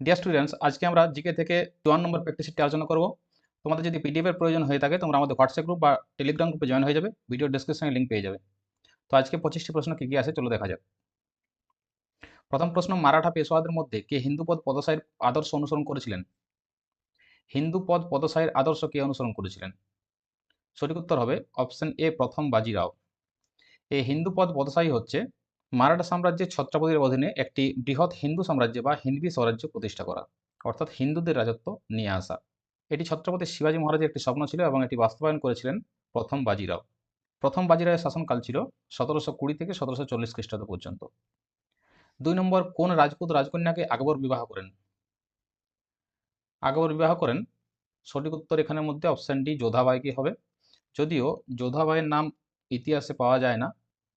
Dear students আজকে আমরা GK থেকে চুয়ান্ন নম্বর প্র্যাকটিস শিটটি আলোচনা করব। তোমাদের যদি পিডিএফের প্রয়োজন হয়ে থাকে, তোমরা আমাদের হোয়াটসঅ্যাপ গ্রুপ বা টেলিগ্রাম গ্রুপে জয়েন হয়ে যাবে। ভিডিও ডিসক্রিপশনে লিঙ্ক পেয়ে যাবে। তো আজকে পঁচিশটি প্রশ্ন কী কী আছে চলো দেখা যাক। প্রথম প্রশ্ন, মারাঠা পেশোয়াদের মধ্যে কে হিন্দু পদ পদশাহীর আদর্শ অনুসরণ করেছিলেন? হিন্দু পদ পদশাহীর আদর্শ কে অনুসরণ করেছিলেন? সঠিক উত্তর হবে অপশন এ প্রথম বাজিরাও। এই হিন্দু পদ পদশাহী হচ্ছে মারাঠা সাম্রাজ্যের ছত্রপতির অধীনে একটি বৃহৎ হিন্দু সাম্রাজ্য বা হিন্দবি স্বরাজ্য প্রতিষ্ঠা করা, অর্থাৎ হিন্দুদের রাজত্ব নিয়ে আসা। এটি ছত্রপতি শিবাজী মহারাজের একটি স্বপ্ন ছিল এবং এটি বাস্তবায়ন করেছিলেন প্রথম বাজিরাও। প্রথম বাজিরাওয়ের শাসনকাল ছিল সতেরোশো কুড়ি থেকে সতেরোশো চল্লিশ খ্রিস্টাব্দ পর্যন্ত। দুই নম্বর, কোন রাজপুত রাজকন্যাকে আকবর বিবাহ করেন? আকবর বিবাহ করেন। সঠিক উত্তর এখানের মধ্যে অপশান ডি যোধাবাইকে হবে। যদিও যোধাবাইয়ের নাম ইতিহাসে পাওয়া যায় না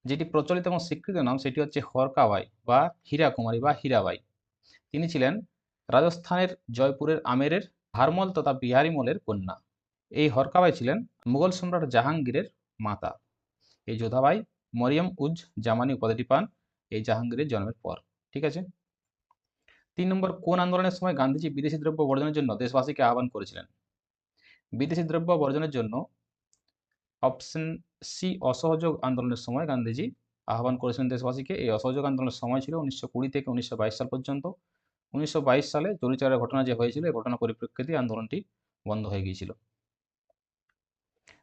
যেটি প্রচলিত এবং স্বীকৃত নাম, সেটি হচ্ছে হরকাবাই বা হীরা কুমারী বা হীরাবাই। তিনি ছিলেন রাজস্থানের জয়পুরের আমেরের হারমল তথা বিহারিমলের কন্যা। এই হরকাবাই ছিলেন মুঘল সম্রাট জাহাঙ্গীরের মাতা। এই যোধাবাই মরিয়ম উজ জামানি উপাধিটি পান এই জাহাঙ্গীরের জন্মের পর, ঠিক আছে? তিন নম্বর, কোন আন্দোলনের সময় গান্ধীজি বিদেশি দ্রব্য বর্জনের জন্য দেশবাসীকে আহ্বান করেছিলেন? বিদেশি দ্রব্য বর্জনের জন্য অপশন সি, অসহযোগ আন্দোলনের সময় গান্ধীজি আহ্বান করেছিলেন দেশবাসীকে। এই অসহযোগ আন্দোলনের সময় ছিল উনিশশো কুড়ি থেকে উনিশশো বাইশ সাল পর্যন্ত। উনিশশো বাইশ সালে চরিচারের ঘটনা যে হয়েছিল, এই ঘটনা পরিপ্রেক্ষিতে আন্দোলনটি বন্ধ হয়ে গিয়েছিল।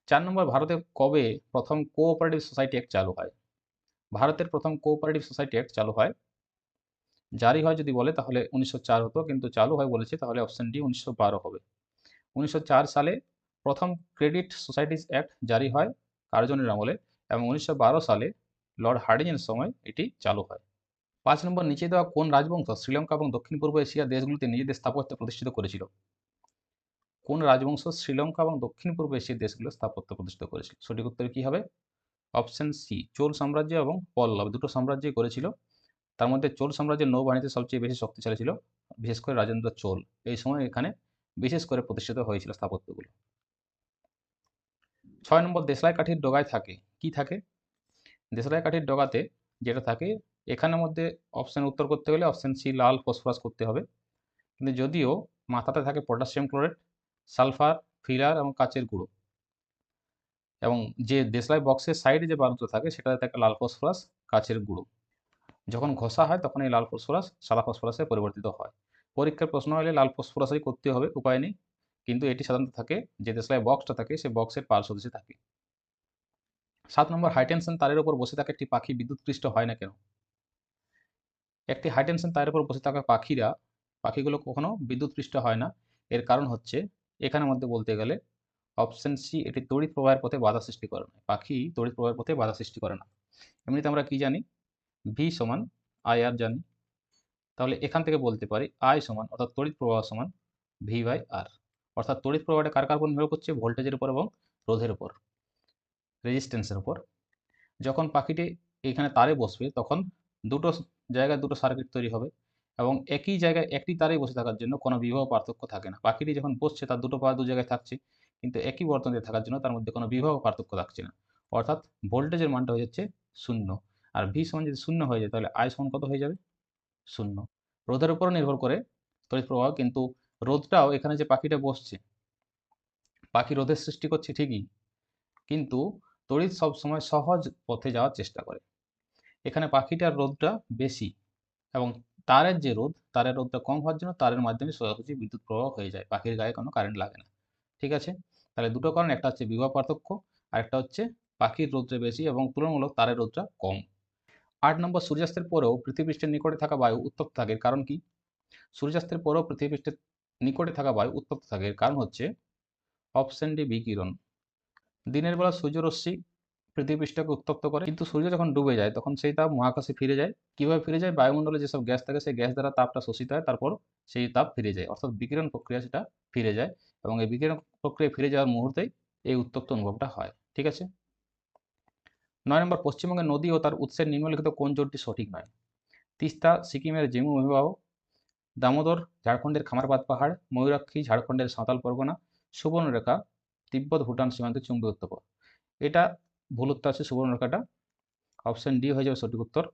চার নম্বর, ভারতে কবে প্রথম কোঅপারেটিভ সোসাইটি অ্যাক্ট চালু হয়? ভারতের প্রথম কোঅপারেটিভ সোসাইটি অ্যাক্ট চালু হয়? জারি হয় যদি বলে, তাহলে উনিশশো চার হতো, কিন্তু চালু হয় বলেছে, তাহলে অপশন ডি উনিশশো বারো হবে। উনিশশো চার সালে প্রথম ক্রেডিট সোসাইটিস অ্যাক্ট জারি হয় কার্জনের আমলে এবং উনিশশো বারো সালে লর্ড হার্ডিংয়ের সময় এটি চালু হয়। পাঁচ নম্বর, নিচে দেওয়া কোন রাজবংশ শ্রীলঙ্কা এবং দক্ষিণ পূর্ব এশিয়ার দেশগুলিতে নিজেদের স্থাপত্য প্রতিষ্ঠিত করেছিল? কোন রাজবংশ শ্রীলঙ্কা এবং দক্ষিণ পূর্ব এশিয়ার দেশগুলো স্থাপত্য প্রতিষ্ঠিত করেছিল? সঠিক উত্তর কী হবে? অপশন সি, চোল সাম্রাজ্য এবং পল্লব দুটো সাম্রাজ্যই করেছিল। তার মধ্যে চোল সাম্রাজ্যের নৌবাহিনীতে সবচেয়ে বেশি শক্তিশালী ছিল, বিশেষ করে রাজেন্দ্র চোল। এই সময় এখানে বিশেষ করে প্রতিষ্ঠিত হয়েছিল স্থাপত্যগুলো। ছয় নম্বর দেশলাই কাঠির ডগায় থাকে। কি থাকে? দেশলাই কাঠির ডগাতে যেটা থাকে এখানের মধ্যে অপশান উত্তর করতে গেলে অপশান সি লাল ফসফরাস করতে হবে। কিন্তু যদিও মাথাতে থাকে পটাশিয়াম ক্লোরেট সালফার ফিলার এবং কাচের গুঁড়ো। এবং যে দেশলাই বক্সের সাইডে যে বারুদ থাকে, সেটাতে থাকে লাল ফসফরাস কাচের গুঁড়ো। যখন ঘষা হয়, তখন এই লাল ফসফরাস সাদা ফসফরাসে পরিবর্তিত হয়। পরীক্ষার প্রশ্ন হলে লাল ফসফরাসই করতে হবে, উপায় নেই। কিন্তু এটি সাধারণত থাকে যে দেশলাই বক্সটা থাকে সে বক্সের পার্শ্বদেশে থাকে। সাত নম্বর হাইটেনশন তারের উপর বসে থাকা একটি পাখি বিদ্যুৎপৃষ্ট হয় না কেন? একটি হাইটেনশন তারের উপর বসে থাকা পাখিরা, পাখিগুলো কখনো বিদ্যুৎপৃষ্ট হয় না। এর কারণ হচ্ছে, এখানের মধ্যে বলতে গেলে অপশন সি এটি তড়িৎ প্রবাহের পথে বাধা সৃষ্টি করে না। পাখি তড়িৎ প্রবাহের পথে বাধা সৃষ্টি করে না। এমনিতে আমরা কি জানি? ভি সমান আই আর জানি। তাহলে এখান থেকে বলতে পারি আই সমান, অর্থাৎ তড়িৎ প্রবাহ সমান ভি বাই আর অর্থাৎ তড়িৎ প্রবাহটা কার কার উপর নির্ভর করছে? ভোল্টেজের উপর এবং রোধের উপর রেজিস্ট্যান্সের উপর। যখন পাখিটি এখানে তারে বসবে, তখন দুটো জায়গায় দুটো সার্কিট তৈরি হবে এবং একই জায়গায় একটি তারেই বসে থাকার জন্য কোনো বিবাহ পার্থক্য থাকে না। পাখিটি যখন বসছে, তার দুটো পা দু জায়গায় থাকছে, কিন্তু একই বর্তনীতে থাকার জন্য তার মধ্যে কোনো বিবাহ পার্থক্য থাকছে না। অর্থাৎ ভোল্টেজের মানটা হয়ে যাচ্ছে শূন্য। আর ভি সমান যদি শূন্য হয়ে যায়, তাহলে আয় সমান কত হয়ে যাবে? শূন্য। রোধের উপরও নির্ভর করে তড়িৎ প্রবাহ, কিন্তু রোদটাও এখানে যে পাখিটা বসছে, পাখি রোদের সৃষ্টি করছে ঠিকই, কিন্তু তড়িৎ সবসময় সহজ পথে যাওয়ার চেষ্টা করে। এখানে পাখিটার রোদটা বেশি এবং তারের যে রোদ, তারের রোদটা কম হওয়ার জন্য তারের মাধ্যমে সোজাসুজি বিদ্যুৎ প্রবাহ হয়ে যায়, পাখির গায়ে কোনো কারেন্ট লাগে না। ঠিক আছে? তাহলে দুটো কারণ, একটা হচ্ছে বিবাহ পার্থক্য আর একটা হচ্ছে পাখির রোদটা বেশি এবং তুলনামূলক তারের রোদটা কম। আট নম্বর, সূর্যাস্তের পরেও পৃথিবীপৃষ্ঠের নিকটে থাকা বায়ু উত্তপ্ত থাকে। কারণ কি? সূর্যাস্তের পরেও পৃথিবীপৃষ্ঠের নিকটে থাকা বায়ু উত্তপ্ত থাকে। এর কারণ হচ্ছে অপশন ডি বিকিরণ। দিনের বেলা সূর্যরশ্মি পৃথিবীপৃষ্ঠকে উত্তপ্ত করে, কিন্তু সূর্য যখন ডুবে যায়, তখন সেই তাপ মহাকাশে ফিরে যায়। কীভাবে ফিরে যায়? বায়ুমণ্ডলে যেসব গ্যাস থাকে, সেই গ্যাস দ্বারা তাপটা শোষিত হয়, তারপর সেই তাপ ফিরে যায়। অর্থাৎ বিকিরণ প্রক্রিয়া সেটা ফিরে যায় এবং এই বিকিরণ প্রক্রিয়া ফিরে যাওয়ার মুহূর্তেই এই উত্তপ্ত অনুভবটা হয়। ঠিক আছে? নয় নম্বর, পশ্চিমবঙ্গের নদী ও তার উৎসের নিম্নলিখিত কোন জোটটি সঠিক নয়? তিস্তা, সিকিমের জেমু অভিবাহ দামোদর, ঝাড়খণ্ডের খামারবাদ পাহাড়, ময়ূরাক্ষী, ঝাড়খণ্ডের সাঁওতাল পরগনা, সুবর্ণরেখা, তিব্বত, ভুটান সীমান্তে, চুম্বী উত্তপ এটা ভুল উত্তর আছে, সুবর্ণরেখাটা। অপশন ডি হয়ে যাবে সঠিক উত্তর।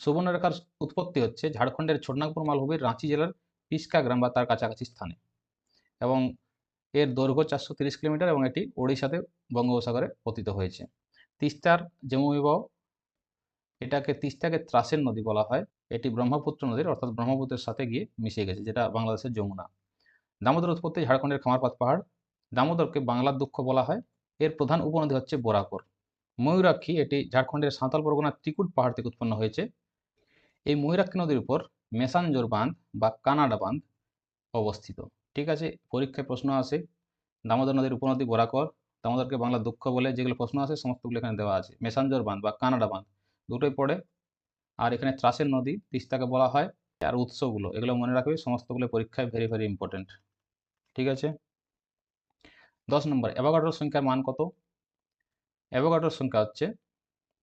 সুবর্ণরেখার উৎপত্তি হচ্ছে ঝাড়খণ্ডের ছোটনাগপুর, মালভূমির রাঁচি জেলার পিস্কা গ্রাম বা তার কাছাকাছি স্থানে। এবং এর দৈর্ঘ্য চারশো কিলোমিটার এবং এটি ওড়িশাতে বঙ্গোপসাগরে পতিত হয়েছে। তিস্তার জমুবিবাহ এটাকে তিস্তাকে ত্রাসের নদী বলা হয়। এটি ব্রহ্মপুত্র নদীর, অর্থাৎ ব্রহ্মপুত্রের সাথে গিয়ে মিশে গেছে, যেটা বাংলাদেশের যমুনা। দামোদর উৎপত্তি ঝাড়খণ্ডের খামারপাত পাহাড়। দামোদরকে বাংলার দুঃখ বলা হয়। এর প্রধান উপনদী হচ্ছে বোরাকর। ময়ূরাক্ষী, এটি ঝাড়খণ্ডের সাঁতাল পরগনার ত্রিকুট পাহাড় থেকে উৎপন্ন হয়েছে। এই ময়ূরাক্ষী নদীর উপর মেসাঞ্জোর বাঁধ বা কানাডা বাঁধ অবস্থিত। ঠিক আছে, পরীক্ষায় প্রশ্ন আসে, দামোদর নদীর উপনদী বোরাকর। দামোদরকে বাংলা দুঃখ বলে যেগুলো প্রশ্ন আসে, সমস্তগুলো এখানে দেওয়া আছে। মেসাঞ্জোর বাঁধ বা কানাডা বাঁধ। দুটোই পড়ে। আর এখানে ত্রাসের নদী, তিস্তাকে বলা হয়। আর উৎসগুলো, এগুলো মনে রাখবে সমস্তগুলো পরীক্ষায় ভেরি ভেরি ইম্পর্টেন্ট ঠিক আছে? দশ নম্বর অ্যাভোগাড্রোর সংখ্যার মান কত? অ্যাভোগাড্রোর সংখ্যা হচ্ছে,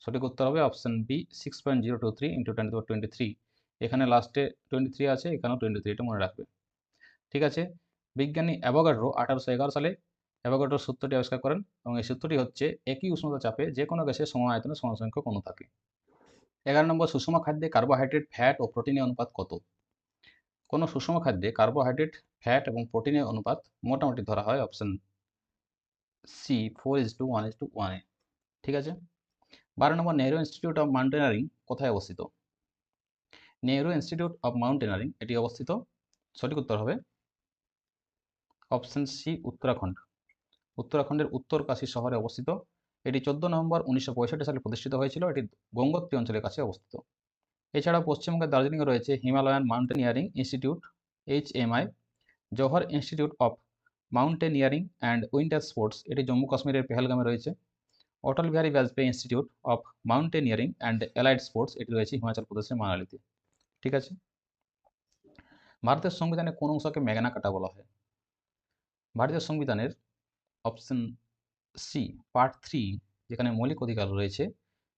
সঠিক উত্তর হবে option B six point zero two three into ten twenty three এখানে লাস্টে টোয়েন্টি থ্রি আছে, এখানেও টোয়েন্টি থ্রি এটা মনে রাখবে। ঠিক আছে? বিজ্ঞানী অ্যাভোগাড্রো আঠারোশো এগারো সালে অ্যাভোগাড্রোর সূত্রটি আবিষ্কার করেন এবং এই সূত্রটি হচ্ছে একই উষ্ণতা চাপে যে কোনো গ্যাসের সম আয়তনে সমসংখ্যক অণু থাকে। এগারো নম্বর সুষম খাদ্যে কার্বোহাইড্রেট ফ্যাট ও প্রোটিনের অনুপাত কত? কোনো সুষম খাদ্যে কার্বোহাইড্রেট ফ্যাট এবং প্রোটিনের অনুপাত মোটামুটি ধরা হয় option C four is to one is to ওয়ানে ঠিক আছে? বারো নম্বর নেহরু ইনস্টিটিউট অফ মাউন্টেনারিং কোথায় অবস্থিত? নেহরু ইনস্টিটিউট অফ মাউন্টেনারিং এটি অবস্থিত? সঠিক উত্তর হবে অপশন সি উত্তরাখণ্ড। উত্তরাখণ্ডের উত্তরকাশী শহরে অবস্থিত এটি চোদ্দ নভেম্বর উনিশশো পঁয়ষট্টি সালে প্রতিষ্ঠিত হয়েছিল। এটি গঙ্গোত্রী অঞ্চলের কাছে অবস্থিত। এছাড়াও পশ্চিমবঙ্গের দার্জিলিংয়ে রয়েছে Himalayan mountaineering institute, H MI Jawahar institute of mountaineering and winter sports, এটি জম্মু কাশ্মীরের পেহেলগামে রয়েছে। Atal Bihari Vajpayee institute of mountaineering and allied sports, এটি রয়েছে হিমাচল প্রদেশের মানালিতে। ঠিক আছে? ভারতের সংবিধানে কোন অংশকে মেঘনা কাটা বলা হয়? ভারতীয় সংবিধানের অপশন সি পার্ট থ্রি যেখানে মৌলিক অধিকার রয়েছে,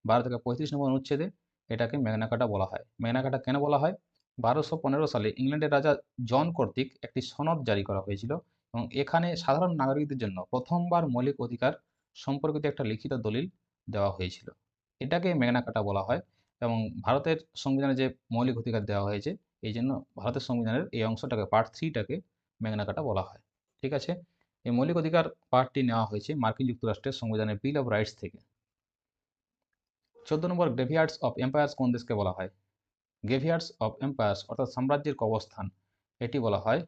বারো থেকে পঁয়ত্রিশ নম্বর অনুচ্ছেদে এটাকে মেঘনাকাটা বলা হয়। মেঘনাকাটা কেন বলা হয়? বারোশো পনেরো সালে ইংল্যান্ডের রাজা জন কর্তৃক একটি সনদ জারি করা হয়েছিল এবং এখানে সাধারণ নাগরিকদের জন্য প্রথমবার মৌলিক অধিকার সম্পর্কিত একটা লিখিত দলিল দেওয়া হয়েছিল। এটাকে মেঘনাকাটা বলা হয় এবং ভারতের সংবিধানে যে মৌলিক অধিকার দেওয়া হয়েছে, এই জন্য ভারতের সংবিধানের এই অংশটাকে পার্ট থ্রিটাকে মেঘনাকাটা বলা হয়। ঠিক আছে? এই মৌলিক অধিকার পার্টটি নেওয়া হয়েছে মার্কিন যুক্তরাষ্ট্রের সংবিধানের বিল অফ রাইটস থেকে। চোদ্দ নম্বর গ্রেভিয়ার্ডস অফ এম্পায়ার্স কোন দেশকে বলা হয়? গ্রেভিয়ার্ডস অফ এম্পায়ার্স অর্থাৎ সাম্রাজ্যের কবস্থান এটি বলা হয়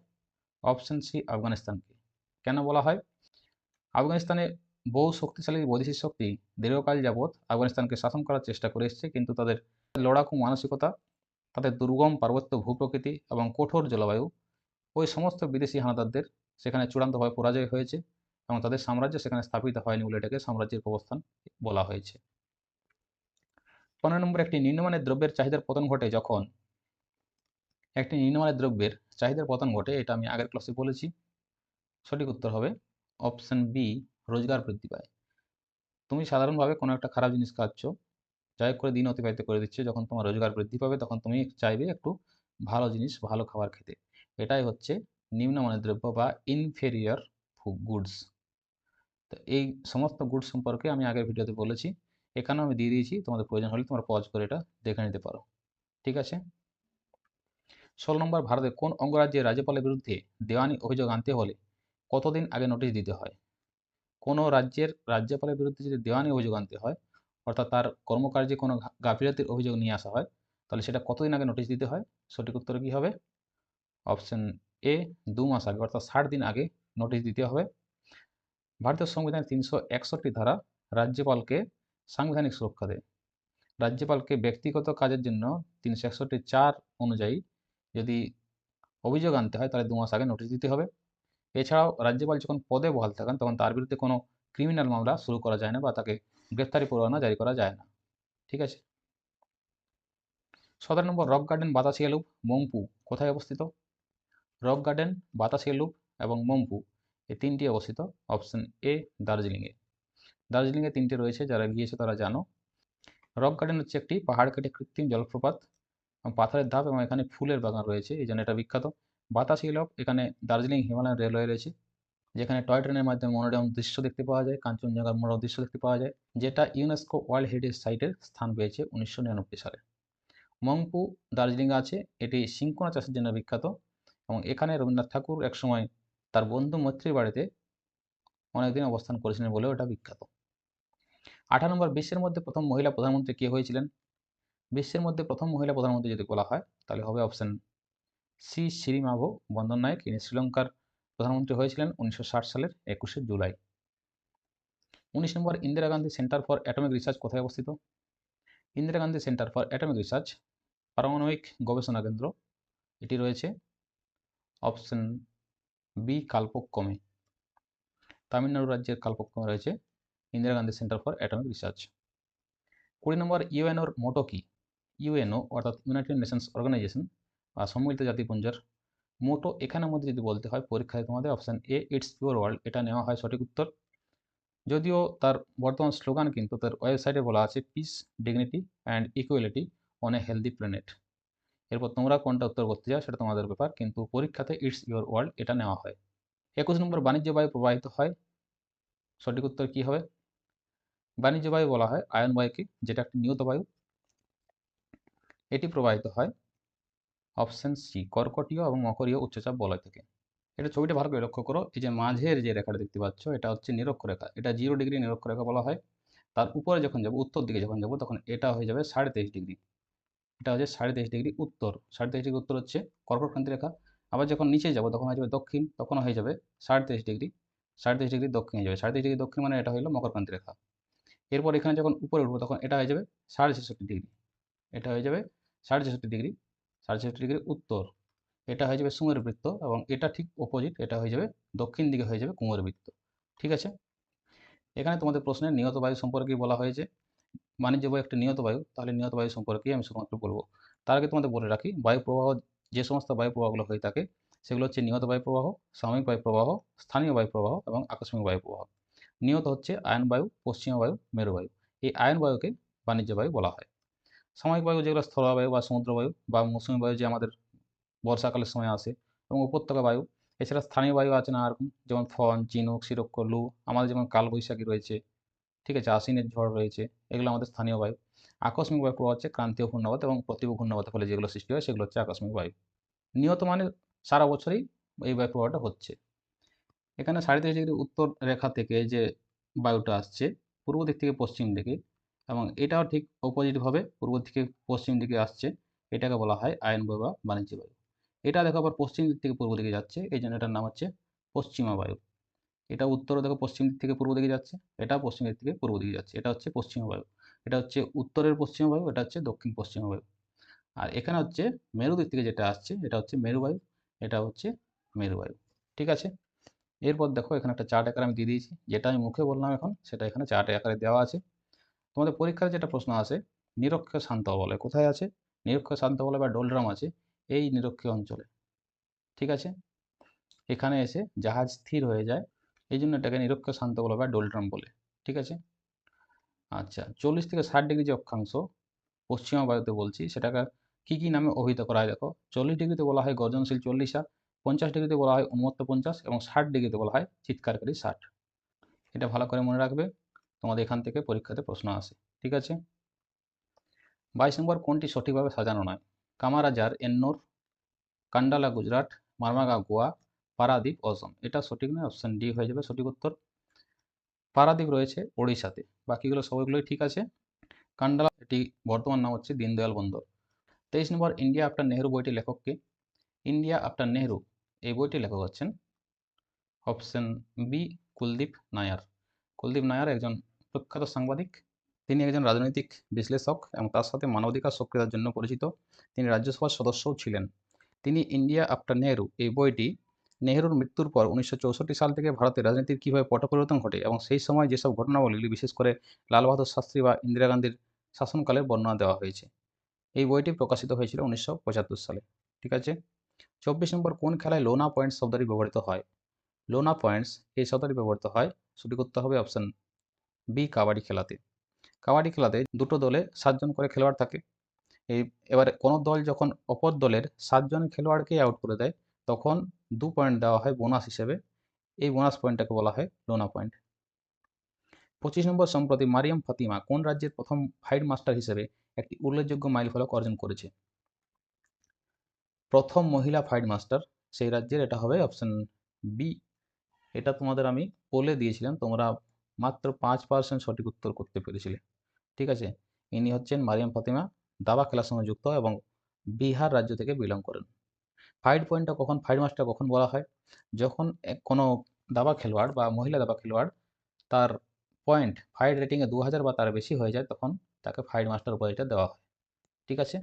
অপশন সি আফগানিস্তানকে। কেন বলা হয়? আফগানিস্তানে বহু শক্তিশালী বৈদেশিক শক্তি দীর্ঘকাল যাবৎ আফগানিস্তানকে শাসন করার চেষ্টা করে এসছে, কিন্তু তাদের লড়াকু মানসিকতা, তাদের দুর্গম পার্বত্য ভূপ্রকৃতি এবং কঠোর জলবায়ু, ওই সমস্ত বিদেশি হানাদারদের সেখানে চূড়ান্তভাবে পরাজয় হয়েছে এবং তাদের সাম্রাজ্য সেখানে স্থাপিত হয়নি বলে এটাকে সাম্রাজ্যের অবস্থান বলা হয়েছে। পনেরো নম্বর একটি নিম্নমানের দ্রব্যের চাহিদার পতন ঘটে যখন একটি নিম্নমানের দ্রব্যের চাহিদার পতন ঘটে, এটা আমি আগের ক্লাসে বলেছি। সঠিক উত্তর হবে অপশন বি রোজগার বৃদ্ধি পায়। তুমি সাধারণভাবে কোনো একটা খারাপ জিনিস খাচ্ছ, যাই করে দিন অতিবাহিত করে দিচ্ছে, যখন তোমার রোজগার বৃদ্ধি পাবে তখন তুমি চাইবে একটু ভালো জিনিস, ভালো খাবার খেতে। এটাই হচ্ছে নিম্নমানের দ্রব্য বা ইনফেরিয়র গুডস তো এই সমস্ত গুডস সম্পর্কে আমি আগের ভিডিওতে বলেছি, এখানেও আমি দিয়ে দিয়েছি, তোমাদের প্রয়োজন হলে তোমরা পজ করে এটা দেখে নিতে পারো। ঠিক আছে? ষোলো নম্বর ভারতের কোন অঙ্গরাজ্যের রাজ্যপালের বিরুদ্ধে দেওয়ানি অভিযোগ আনতে হলে কতদিন আগে নোটিশ দিতে হয়? কোনো রাজ্যের রাজ্যপালের বিরুদ্ধে যদি দেওয়ানি অভিযোগ আনতে হয়, অর্থাৎ তার কর্মকার্যে কোনো গাফিলতির অভিযোগ নিয়ে আসা হয়, তাহলে সেটা কতদিন আগে নোটিশ দিতে হয়? সঠিক উত্তর কী হবে? অপশন এ দু মাস আগে, অর্থাৎ ষাট দিন আগে নোটিশ দিতে হবে। ভারতীয় সংবিধানের তিনশো একষট্টি ধারা রাজ্যপালকে সাংবিধানিক সুরক্ষা দেয়। রাজ্যপালকে ব্যক্তিগত কাজের জন্য তিনশো একষট্টি চার অনুযায়ী যদি অভিযোগ আনতে হয়, তাহলে দু মাস আগে নোটিশ দিতে হবে। এছাড়াও রাজ্যপাল যখন পদে বহাল থাকেন, তখন তার বিরুদ্ধে কোনো ক্রিমিনাল মামলা শুরু করা যায় না বা তাকে গ্রেফতারি পরোয়ানা জারি করা যায় না। ঠিক আছে? সতেরো নম্বর, রক গার্ডেন, বাতাসিয়া লুপ মম্পু কোথায় অবস্থিত? রক গার্ডেন বাতাসিয়া লুপ এবং মম্পু এই তিনটি অবস্থিত। অপশন এ, দার্জিলিংয়ে। দার্জিলিংয়ে তিনটি রয়েছে, যারা গিয়েছে তারা জানো। রক গার্ডেন হচ্ছে একটি পাহাড় কেটে কৃত্রিম জলপ্রপাত। পাথরের ধাপ এবং এখানে ফুলের বাগান রয়েছে, এই জন্য এটা বিখ্যাত। বাতাসি লক, এখানে দার্জিলিং হিমালয়ান রেলওয়ে রয়েছে, যেখানে টয় ট্রেনের মাধ্যমে মনোরম দৃশ্য দেখতে পাওয়া যায়, কাঞ্চনজঙ্ঘার মনোরম দৃশ্য দেখতে পাওয়া যায়, যেটা ইউনেস্কো ওয়ার্ল্ড হেরিটেজ সাইটের স্থান পেয়েছে উনিশশো নিরানব্বই সালে। মংপু দার্জিলিংয়ে আছে, এটি সিংকোনা চাষের জন্য বিখ্যাত। এবং এখানে রবীন্দ্রনাথ ঠাকুর একসময় তার বন্ধু মৈত্রীর বাড়িতে অনেকদিন অবস্থান করেছিলেন বলেও এটা বিখ্যাত। আঠারো নম্বর বিশ্বের মধ্যে প্রথম মহিলা প্রধানমন্ত্রী কে হয়েছিলেন? বিশ্বের মধ্যে প্রথম মহিলা প্রধানমন্ত্রী যদি বলা হয়, তাহলে হবে অপশন সি শ্রীমাভো বন্দন নায়ক ইনি শ্রীলঙ্কার প্রধানমন্ত্রী হয়েছিলেন উনিশশো ষাট সালের একুশে জুলাই। উনিশ নম্বর Indira Gandhi centre for atomic research কোথায় অবস্থিত? Indira Gandhi centre for atomic research, পারমাণবিক গবেষণা কেন্দ্র এটি রয়েছে অপশন বি কালপক্কমে তামিলনাড়ু রাজ্যের কালপক্কমে রয়েছে Indira Gandhi centre for atomic research কুড়ি নম্বর ইউএনওর মোটো কি? ইউএনও অর্থাৎ ইউনাইটেড নেশনস অর্গানাইজেশন বা সম্মিলিত জাতিপুঞ্জের মোটো এখানের মধ্যে যদি বলতে হয়, পরীক্ষায় তোমাদের option A it's pure world এটা নেওয়া হয় সঠিক উত্তর। যদিও তার বর্তমান স্লোগান কিন্তু তার ওয়েবসাইটে বলা আছে peace dignity and equality on a healthy planet এরপর তোমরা কোনটা উত্তর করতে যাও সেটা তোমাদের ব্যাপার, কিন্তু পরীক্ষাতে ইটস ইউর ওয়ার্ল্ড এটা নেওয়া হয়। একুশ নম্বর, বাণিজ্য বায়ু প্রবাহিত হয়। সঠিক উত্তর কী হবে? বাণিজ্য বায়ু বলা হয় আয়ন বায়ুকে, যেটা একটি নিয়ত বায়ু। এটি প্রবাহিত হয় অপশন সি কর্কটীয় এবং মকরীয় উচ্চচাপ বলয় থেকে। এটা ছবিটা ভালো করে লক্ষ্য করো, এই যে মাঝের যে রেখাটা দেখতে পাচ্ছ, এটা হচ্ছে নিরক্ষরেখা এটা জিরো ডিগ্রি নিরক্ষরেখা বলা হয়। তার উপরে যখন যাব, উত্তর দিকে যখন যাব, তখন এটা হয়ে যাবে সাড়ে তেইশ ডিগ্রি এটা হচ্ছে সাড়ে তেইশ ডিগ্রি উত্তর। সাড়ে তেইশ ডিগ্রি উত্তর হচ্ছে কর্কটক্রান্তি রেখা। আবার যখন নিচে যাব, তখন হয়ে যাবে দক্ষিণ তখন হয়ে যাবে সাড়ে তেইশ ডিগ্রি। সাড়ে তেইশ ডিগ্রি দক্ষিণ হয়ে যাবে। সাড়ে তেইশ ডিগ্রি দক্ষিণ মানে এটা হলো মকরক্রান্তি রেখা। এরপর এখানে যখন উপরে উঠবো, তখন এটা হয়ে যাবে সাড়ে ছেষট্টি ডিগ্রি। এটা হয়ে যাবে সাড়ে ছেষট্টি ডিগ্রি, সাড়ে ছেষট্টি ডিগ্রি উত্তর। এটা হয়ে যাবে সুমের বৃত্ত এবং এটা ঠিক অপোজিট এটা হয়ে যাবে দক্ষিণ দিকে হয়ে যাবে কুমের বৃত্ত। ঠিক আছে? এখানে তোমাদের প্রশ্নের নিহত বায়ু সম্পর্কে বলা হয়েছে। বাণিজ্য বায়ু একটা নিয়ত বায়ু, তাহলে নিয়ত বায়ু সম্পর্কে আমি শুধুমাত্র বলব। তার আগে তোমাদের বলে রাখি, বায়ু প্রবাহ, যে সমস্ত বায়ু প্রবাহগুলো হয়ে থাকে, সেগুলো হচ্ছে নিয়ত বায়ু প্রবাহ, সাময়িক বায়ু প্রবাহ, স্থানীয় বায়ু প্রবাহ এবং আকস্মিক বায়ু প্রবাহ। নিয়ত হচ্ছে আয়ন বায়ু, পশ্চিমা বায়ু, মেরু বায়ু। এই আয়ন বায়ুকে বাণিজ্য বায়ু বলা হয়। সাময়িক বায়ু যেগুলো স্থলবায়ু বা সমুদ্র বায়ু বা মৌসুমী বায়ু যে আমাদের বর্ষাকালের সময় আসে এবং উপত্যকা বায়ু, এছাড়া স্থানীয় বায়ু আছে না এরকম যেমন ফন চিনুক সিরক্ষ লু, আমাদের যেমন কালবৈশাখী রয়েছে ঠিক আছে? আশ্বিনের ঝড় রয়েছে, এগুলো আমাদের স্থানীয় বায়ু। আকস্মিক বায়ু প্রভাব হচ্ছে ক্রান্তীয় ঘূর্ণাবাদ এবং প্রতিভ ঘূর্ণাবাদের ফলে যেগুলো সৃষ্টি হয়, সেগুলো হচ্ছে আকস্মিক বায়ু। নিয়ত মানে সারা বছরই এই বায়ু প্রভাবটা হচ্ছে। এখানে সাড়ে তেইশ ডিগ্রি উত্তর রেখা থেকে যে বায়ুটা আসছে, পূর্ব দিক থেকে পশ্চিম দিকে এবং এটাও ঠিক অপোজিটভাবে পূর্ব থেকে পশ্চিম দিকে আসছে, এটাকে বলা হয় আয়ন বায়ু বা বাণিজ্য বায়ু। এটা দেখো আবার পশ্চিম দিক থেকে পূর্ব দিকে যাচ্ছে, এই জন্য এটার নাম হচ্ছে পশ্চিমা বায়ু। এটা উত্তরে দেখো পশ্চিম দিক থেকে পূর্ব দিকে যাচ্ছে, এটা পশ্চিম দিক থেকে পূর্ব দিকে যাচ্ছে, এটা হচ্ছে পশ্চিমা বায়ু এটা হচ্ছে উত্তরের পশ্চিমা বায়ু এটা হচ্ছে দক্ষিণ পশ্চিমা বায়ু আর এখানে হচ্ছে মেরু দিক থেকে যেটা আসছে, এটা হচ্ছে মেরু বায়ু এটা হচ্ছে মেরু বায়ু ঠিক আছে? এরপর দেখো এখানে একটা চার্ট আকারে আমি দিয়ে দিয়েছি, যেটা আমি মুখে বললাম এখন, সেটা এখানে চার্ট আকারে দেওয়া আছে। তোমাদের পরীক্ষার যেটা প্রশ্ন আছে, নিরক্ষীয় শান্ত বলে কোথায় আছে? নিরক্ষীয় শান্ত বলে বা ডোলড্রাম আছে এই নিরক্ষীয় অঞ্চলে, ঠিক আছে? এখানে এসে জাহাজ স্থির হয়ে যায় এই জন্য এটাকে নিরক্ষীয় শান্ত বলে বা ডোলড্রাম বলে, ঠিক আছে? আচ্ছা চল্লিশ থেকে ষাট ডিগ্রি যে অক্ষাংশ পশ্চিমা বায়ুতে বলছি, সেটাকে কি কি নামে অভিহিত করা হয় দেখো? চল্লিশ ডিগ্রিতে বলা হয় গর্জনশীল চল্লিশা পঞ্চাশ ডিগ্রিতে বলা হয় উন্মত্ত পঞ্চাশ এবং ষাট ডিগ্রিতে বলা হয় চিৎকারকারী ষাট। এটা ভালো করে মনে রাখবে, তোমাদের এখান থেকে পরীক্ষাতে প্রশ্ন আসে, ঠিক আছে? বাইশ নম্বর কোনটি সঠিকভাবে সাজানো নয়? কামারাজার, এন্নোর, কান্ডালা, গুজরাট, মারমাগা, গোয়া পারাদ্বীপ, অসম। এটা সঠিক নয় অপশান ডি হয়ে যাবে সঠিক উত্তর। পারাদ্বীপ রয়েছে ওড়িশাতে। বাকিগুলো সবগুলোই ঠিক আছে। কান্ডালা, এটি বর্তমান নাম হচ্ছে দীনদয়াল বন্দর। তেইশ নম্বর, ইন্ডিয়া আফটার নেহরু বইটি লেখককে ইন্ডিয়া আফটার নেহরু, এই বইটি লেখক হচ্ছেন অপশন বি কুলদীপ নায়ার। কুলদীপ নায়ার একজন প্রখ্যাত সাংবাদিক। তিনি একজন রাজনৈতিক বিশ্লেষক এবং তার সাথে মানবাধিকার সক্রিয়তার জন্য পরিচিত। তিনি রাজ্যসভার সদস্যও ছিলেন। তিনি ইন্ডিয়া আফটার নেহরু, এই বইটি নেহরুর মৃত্যুর পর উনিশশো চৌষট্টি সাল থেকে ভারতের রাজনীতির কীভাবে পট পরিবর্তন ঘটে এবং সেই সময় যেসব ঘটনাবলী বিশেষ করে লাল বাহাদুর শাস্ত্রী বা ইন্দিরা গান্ধীর শাসনকালের বর্ণনা দেওয়া হয়েছে, এই বইটি প্রকাশিত হয়েছিল উনিশশো পঁচাত্তর সালে। ঠিক আছে? চব্বিশ নম্বর, কোন খেলায় লোনা পয়েন্টস শব্দটি ব্যবহৃত হয়? লোনা পয়েন্টস, এই শব্দটি ব্যবহৃত হয় সঠিক করতে হবে অপশান বি, কাবাডি খেলাতে। কাবাডি খেলাতে দুটো দলে সাতজন করে খেলোয়াড় থাকে। এই, এবারে কোনো দল যখন অপর দলের সাতজন খেলোয়াড়কে আউট করে দেয়, তখন দু পয়েন্ট দেওয়া হয় বোনাস হিসেবে। এই বোনাস পয়েন্টটাকে বলা হয় লোনা পয়েন্ট পঁচিশ নম্বর সম্প্রতি মারিয়াম ফাতিমা কোন রাজ্যের প্রথম ফাইট মাস্টার হিসেবে একটি উল্লেখযোগ্য মাইল ফলক অর্জন করেছে? প্রথম মহিলা ফাইট মাস্টার সেই রাজ্যের, এটা হবে অপশন বি এটা তোমাদের আমি বলে দিয়েছিলাম, তোমরা মাত্র পাঁচ পার্সেন্ট সঠিক উত্তর করতে পেরেছিলে। ঠিক আছে? ইনি হচ্ছেন মারিয়াম ফাতিমা, দাবা খেলার সঙ্গে যুক্ত এবং বিহার রাজ্য থেকে বিলং করেন। ফাইট পয়েন্টটা কখন ফাইট মাস্টার কখন বলা হয়? যখন কোনো দাবা খেলোয়াড় বা মহিলা দাবা খেলোয়াড় তার পয়েন্ট ফাইট রেটিংয়ে দু হাজার বা তার বেশি হয়ে যায়, তখন তাকে ফাইট মাস্টার উপাধিটা দেওয়া হয়। ঠিক আছে?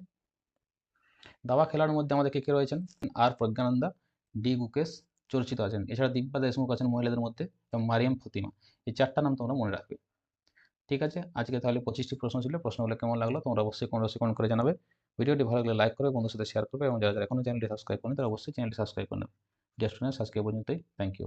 দাবা খেলার মধ্যে আমাদের কে কে রয়েছেন? আর প্রজ্ঞানন্দা, ডি গুকেশ, চর্চিত আছেন। এছাড়া দিব্যা দেশমুখ আছেন মহিলাদের মধ্যে এবং মারিয়াম ফতিমা। এই চারটা নাম তোমরা মনে রাখবে। ঠিক আছে? আজকে তাহলে পঁচিশটি প্রশ্ন ছিল। প্রশ্নগুলো কেমন লাগল তোমরা অবশ্যই কোনো কমেন্ট করে জানাবে। ভিডিওটি ভালো লাগলে লাইক করবে বন্ধুর সাথে শেয়ার করবে এবং যারা যারা এখনও চ্যানেলটি সাবস্ক্রাইব করেনি তারা অবশ্যই চ্যানেলটি সাবস্ক্রাইব করে নেবে। ডিয়ার স্টুডেন্টস আজকে পর্যন্তই। Thank you